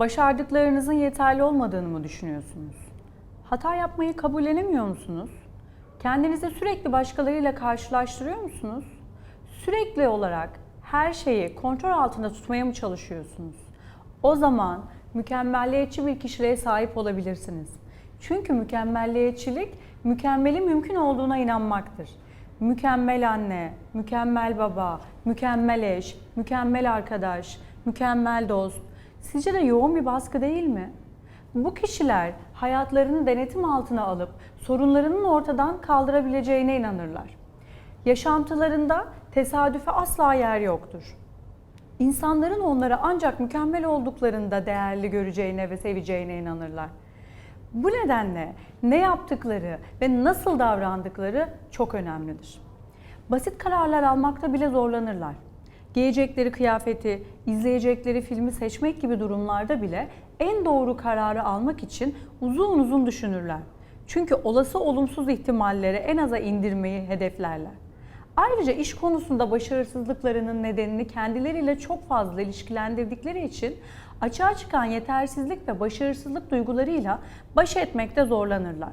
Başardıklarınızın yeterli olmadığını mı düşünüyorsunuz? Hata yapmayı kabullenemiyor musunuz? Kendinizi sürekli başkalarıyla karşılaştırıyor musunuz? Sürekli olarak her şeyi kontrol altında tutmaya mı çalışıyorsunuz? O zaman mükemmelliyetçi bir kişiliğe sahip olabilirsiniz. Çünkü mükemmelliyetçilik mükemmeli mümkün olduğuna inanmaktır. Mükemmel anne, mükemmel baba, mükemmel eş, mükemmel arkadaş, mükemmel dost. Sizce de yoğun bir baskı değil mi? Bu kişiler hayatlarını denetim altına alıp sorunlarının ortadan kaldırabileceğine inanırlar. Yaşantılarında tesadüfe asla yer yoktur. İnsanların onlara ancak mükemmel olduklarında değerli göreceğine ve seveceğine inanırlar. Bu nedenle ne yaptıkları ve nasıl davrandıkları çok önemlidir. Basit kararlar almakta bile zorlanırlar. Giyecekleri kıyafeti, izleyecekleri filmi seçmek gibi durumlarda bile en doğru kararı almak için uzun uzun düşünürler. Çünkü olası olumsuz ihtimalleri en aza indirmeyi hedeflerler. Ayrıca iş konusunda başarısızlıklarının nedenini kendileriyle çok fazla ilişkilendirdikleri için açığa çıkan yetersizlik ve başarısızlık duygularıyla baş etmekte zorlanırlar.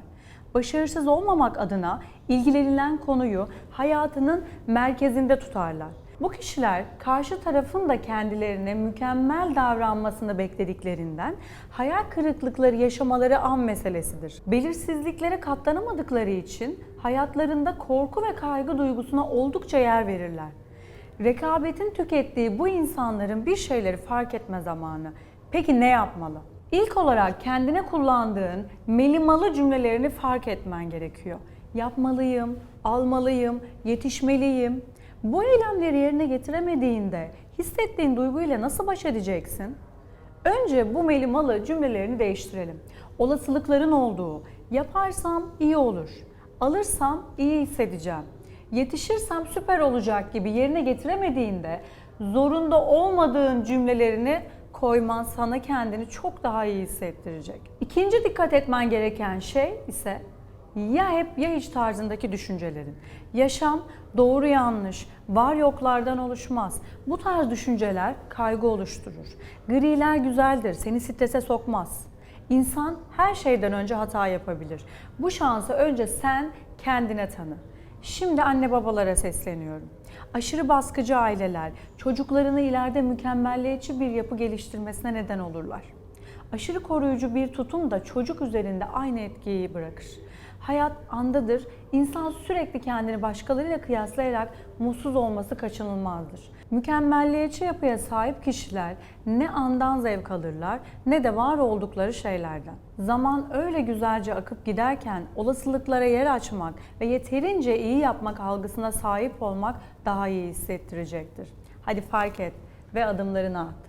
Başarısız olmamak adına ilgilenilen konuyu hayatının merkezinde tutarlar. Bu kişiler karşı tarafın da kendilerine mükemmel davranmasını beklediklerinden hayal kırıklıkları yaşamaları an meselesidir. Belirsizliklere katlanamadıkları için hayatlarında korku ve kaygı duygusuna oldukça yer verirler. Rekabetin tükettiği bu insanların bir şeyleri fark etme zamanı. Peki ne yapmalı? İlk olarak kendine kullandığın melimalı cümlelerini fark etmen gerekiyor. Yapmalıyım, almalıyım, yetişmeliyim. Bu eylemleri yerine getiremediğinde hissettiğin duyguyla nasıl baş edeceksin? Önce bu melimalı cümlelerini değiştirelim. Olasılıkların olduğu, yaparsam iyi olur, alırsam iyi hissedeceğim, yetişirsem süper olacak gibi yerine getiremediğinde zorunda olmadığın cümlelerini koyman sana kendini çok daha iyi hissettirecek. İkinci dikkat etmen gereken şey ise ya hep ya hiç tarzındaki düşüncelerin. Yaşam doğru yanlış, var yoklardan oluşmaz. Bu tarz düşünceler kaygı oluşturur. Griler güzeldir, seni strese sokmaz. İnsan her şeyden önce hata yapabilir. Bu şansı önce sen kendine tanı. Şimdi anne babalara sesleniyorum. Aşırı baskıcı aileler çocuklarını ileride mükemmelliyetçi bir yapı geliştirmesine neden olurlar. Aşırı koruyucu bir tutum da çocuk üzerinde aynı etkiyi bırakır. Hayat andadır. İnsan sürekli kendini başkalarıyla kıyaslayarak mutsuz olması kaçınılmazdır. Mükemmelliyetçi yapıya sahip kişiler ne andan zevk alırlar ne de var oldukları şeylerden. Zaman öyle güzelce akıp giderken olasılıklara yer açmak ve yeterince iyi yapmak algısına sahip olmak daha iyi hissettirecektir. Hadi fark et ve adımlarını at.